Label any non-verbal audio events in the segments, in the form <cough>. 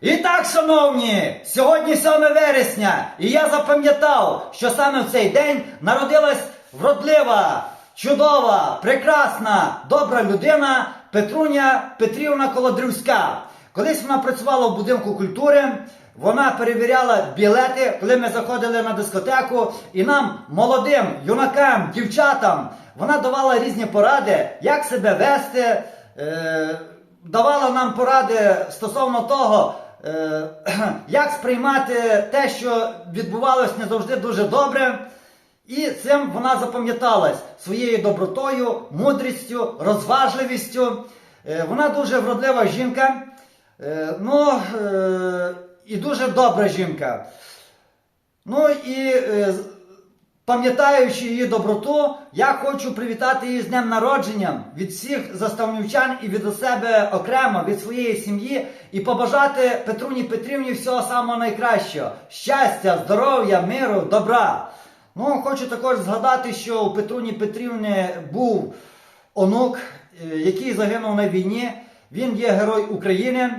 І так, шановні, сьогодні 7 вересня, і я запам'ятав, що саме в цей день народилась вродлива, чудова, прекрасна, добра людина Петруня Петрівна Колодрівська. Колись вона працювала в будинку культури. Вона перевіряла білети, коли ми заходили на дискотеку, і нам, молодим юнакам, дівчатам, вона давала різні поради, як себе вести, е, давала нам поради стосовно того, е, <clears throat> як сприймати те, що відбувалось не завжди дуже добре. І цим вона запам'яталась своєю добротою, мудрістю, розважливістю. Е, Вона дуже вродлива жінка, е, ну і дуже добра жінка. Ну і пам'ятаючи її доброту, я хочу привітати її з днем народження від всіх заставнівчан і від себе окремо, від своєї сім'ї, і побажати Петруні Петрівні всього самого найкращого: щастя, здоров'я, миру, добра. Ну, хочу також згадати, що у Петруні Петрівни був онук, е, який загинув на війні. Він є герой України.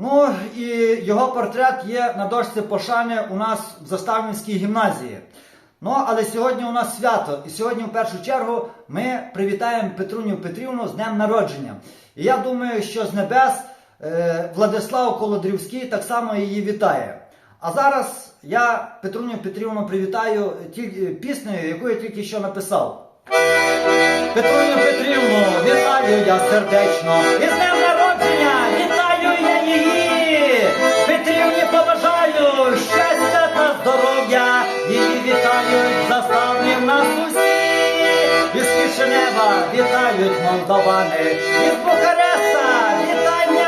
Ну і його портрет є на дошці пошани у нас в Заставницькій гімназії. Ну, але сьогодні у нас свято, і сьогодні в першу чергу ми привітаємо Петруню Петрівну з днем народження. І я думаю, що з небес е, Владислав Колодрівський так само її вітає. А зараз я Петруню Петрівну привітаю ті- піснею, яку я тільки що написав. Петруню Петрівну, вітаю я сердечно. І з днем народження вітають заставні нас усі. Із Кишинева вітають молдовани, Із Бухареста вітання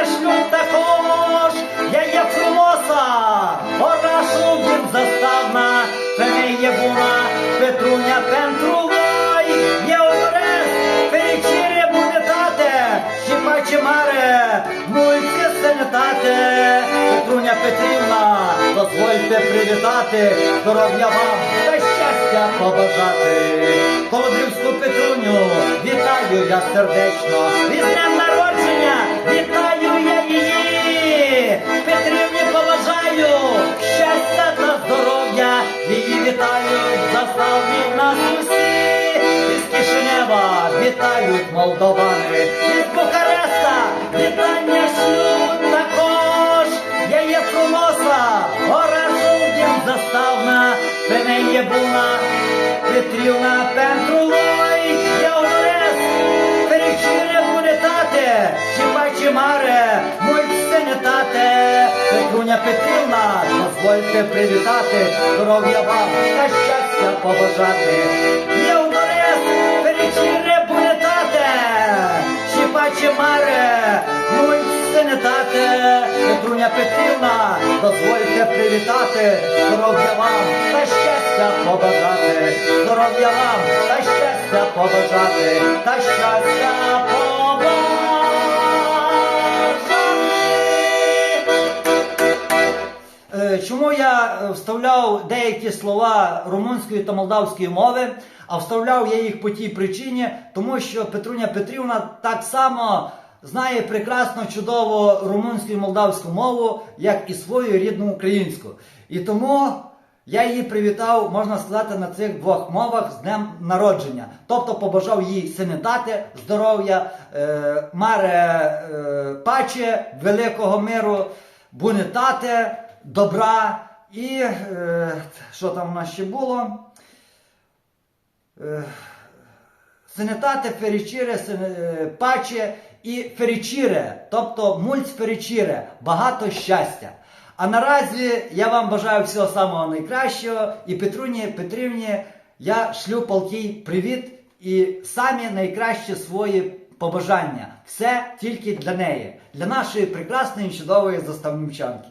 Петруня Петрівна, дозвольте привітати. Здоров'я вам та щастя побажати. Колодрівську Петруню, вітаю я сердечно. З днем народження вітаю я її. Петрівні поважаю, щастя та здоров'я. Її вітають заставні нас усі. Із Кишинева вітають молдовани. Із Бухареста вітання не є буна Петрівна Пентрулой. Я Орест, перечіре буде тате, Чіпачі маре, мой сине тате. Петруня Петрівна, дозвольте привітати, здоров'я вам та щастя побажати. Я Орест, перечіре буде тате, Чіпачі маре, мой сине тате. Петрівна, дозвольте привітати, здоров'я вам та щастя побажати, здоров'я вам та щастя побажати, та щастя побажати. Е, Чому я е, вставляв деякі слова румунської та молдавської мови, а вставляв я їх по тій причині, тому що Петруня Петрівна так само знає прекрасно, чудово румунську і молдавську мову, як і свою рідну українську. І тому я її привітав, можна сказати, на цих двох мовах з днем народження. Тобто побажав їй синетати, здоров'я, е, маре е, паче, великого миру, бунетате, добра і е, що там у нас ще було? Е, Сенетате ферічіре, сене- паче і ферічіре, тобто мульт ферічіре, багато щастя. А наразі я вам бажаю всього самого найкращого і Петруні Петрівні я шлю палкий привіт і самі найкращі свої побажання. Все тільки для неї, для нашої прекрасної чудової заставнівчанки.